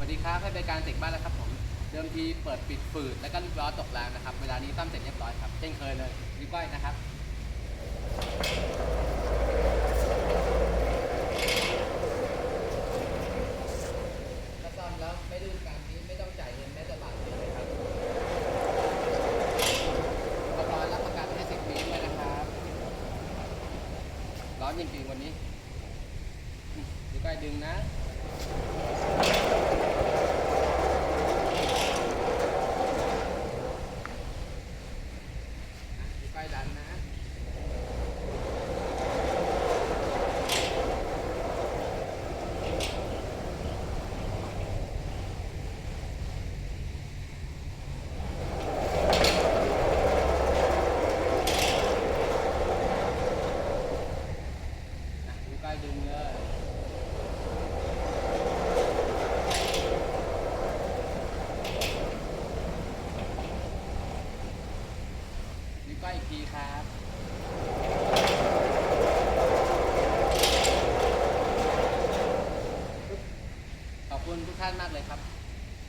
สวัสดีครับให้บริการเสกบ้านแล้วครับผมเดิมทีเปิดปิดฝืดแล้วก็ลูกล้อตกรางนะครับ เวลานี้ซ่อมเสร็จเรียบร้อยครับเช่นเคยเลยรีบก้อยนะครับถ้าซ่อมแล้วไม่ดื้อการนี้ไม่ต้องจ่ายเงินแม้แต่บาทเดียวเลยครับอุปกรณ์รับประกันให้สิบปีเลยนะครับร้อนจริงๆวันนี้รีบก้อยดึงนะ ไปดันนะอะดูใกล้ดึงเลยดู ใกล้อีกทีครับ ขอบคุณทุกท่านมากเลยครับ